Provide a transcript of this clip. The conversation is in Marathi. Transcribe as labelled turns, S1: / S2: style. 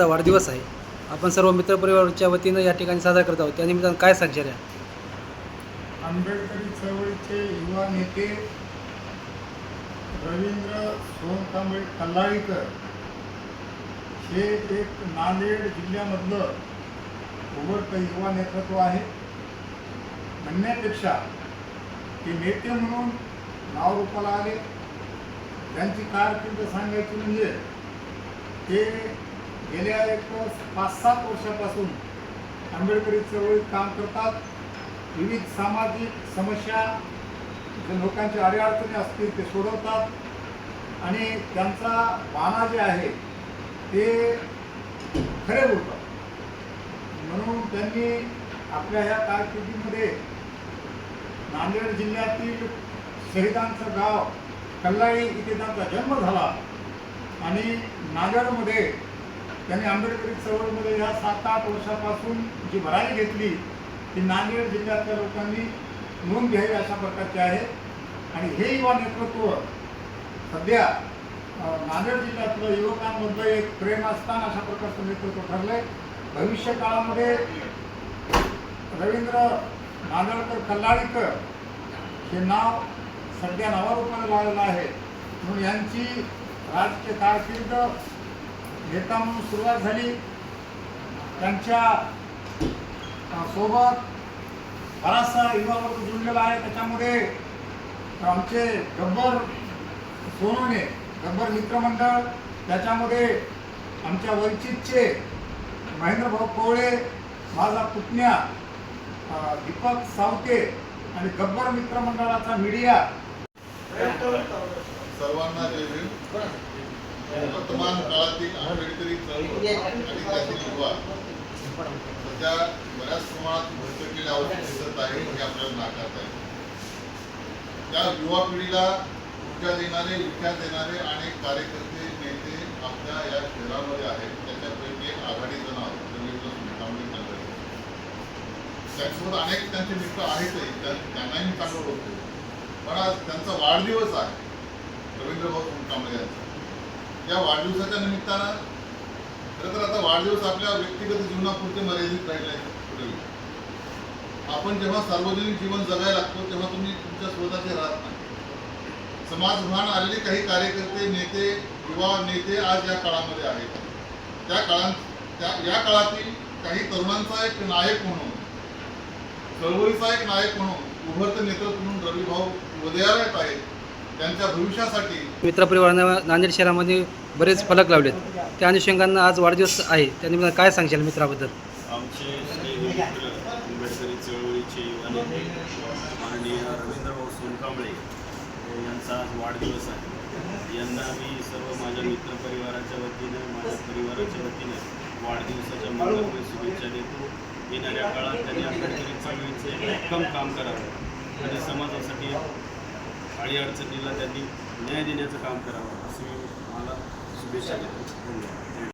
S1: वाढदिवस आहे. आपण सर्व मित्रपरिवाराच्या वतीनं या ठिकाणी साजरा करत आहोत. त्यानिमित्तानं काय सांगशाल या?
S2: आंबेडकरी चळवळीचे युवा नेते रवींद्र सोनकांबळे कल्लाळीकर हे एक नांदेड जिल्ह्यामधलं उघडतं युवा नेतृत्व आहे. म्हणण्यापेक्षा ते नेते म्हणून नाव रूपाला आले. त्यांची कारकिर्द सांगायची म्हणजे ते गेल्या एक पाच सात वर्षापासून आंबेडकरी चळवळीत काम करतात. विविध सामाजिक समस्या जे लोकांच्या अडीअडचणी असतील ते सोडवतात. आणि त्यांचा बाणा जे आहे ते खरे बोलतात. म्हणून त्यांनी आपल्या ह्या कारकिर्दीमध्ये नांदेड जिल्ह्यातील शहीदांचं गाव कल्लाळी इथे त्यांचा जन्म झाला. आणि नांदेडमध्ये त्यांनी आंबेडकरी चळवळीमध्ये ह्या सात आठ वर्षापासून जी भरारी घेतली ती नांदेड जिल्ह्यातल्या लोकांनी नोंद घ्यावी अशा प्रकारचे आहे. आणि हे युवा नेतृत्व सध्या नांदेड जिल्ह्यातलं युवकांमधलं एक प्रेम असताना अशा प्रकारचं नेतृत्व ठरलंय. भविष्य काळामध्ये रवींद्र नांदेडकर कल्लाळीकर हे नाव सध्या नावारूपाने लावलेलं आहे. म्हणून यांची राजकीय कारकिर्द नेता म्हणून सुरुवात झाली. त्यांच्यासोबत बराचसा युवा वर्ग जुळलेला आहे. त्याच्यामध्ये आमचे गब्बर सोनवणे गब्बर मित्रमंडळ त्याच्यामध्ये आमच्या वंचितचे महेंद्रभाऊ कोवळे माझा पुतण्या दीपक सावते आणि गब्बर मित्रमंडळाचा मीडिया
S3: सर्वांना वर्तमान काळातील आंबेडकरी चळवळ आणि त्यातील युवा सध्या बऱ्याच प्रमाणात भरकटलेल्या अवस्थेत दिसत आहे हे आपल्याला नाकारता त्या युवा पिढीला ऊर्जा देणारे विख्यात देणारे अनेक कार्यकर्ते नेते आपल्या या शहरामध्ये आहेत. त्याच्यापैकी एक आघाडीचं नाव. त्यांच्यासोबत अनेक त्यांचे मित्र आहेतही त्या- त्यांनाही चांगलं ओळखतो. पण आज त्यांचा वाढदिवस आहे. रवींद्रभाऊ सोनकांबळे यांचा. या वाढदिवसाच्या निमित्तानं खरं तर आता वाढदिवस आपल्या व्यक्तिगत जीवनापुरते मर्यादित राहिले आपण जेव्हा सार्वजनिक जीवन जगायला लागतो तेव्हा तुम्ही तुमच्या स्वतःचे राहत नाही. समाजभान आलेले काही कार्यकर्ते नेते युवा नेते आज या काळामध्ये आहेत. त्या काळात त्या या काळातील काही तरुणांचा एक नायक म्हणून चळवळीचा एक नायक म्हणून उभरतं नेतृत्व म्हणून रविभाऊ उदयाला येत आहेत. त्यांच्या भविष्यासाठी
S1: मित्रपरिवारानं नांदेड शहरामध्ये बरेच फलक लावलेत. त्या अनुषंगानं आज वाढदिवस आहे. त्यानिमित्तानं काय सांगशाल मित्राबद्दल?
S4: आमचे आंबेडकरी चळवळीचे माननीय रवींद्रभाऊ सोनकांबळे यांचा आज वाढदिवस आहे. यांना मी सर्व माझ्या मित्रपरिवाराच्या वतीनं माझ्या परिवाराच्या वतीनं वाढदिवसाच्या मंगलमय शुभेच्छा देतो. येणाऱ्या काळात त्यांनी आंबेडकरी चळवळीचे भक्कम काम करावं. आणि समाजासाठी अडीअडचणीला त्यांनी न्याय देण्याचं काम करावं असं मी मला शुभेच्छा देतो. धन्यवाद.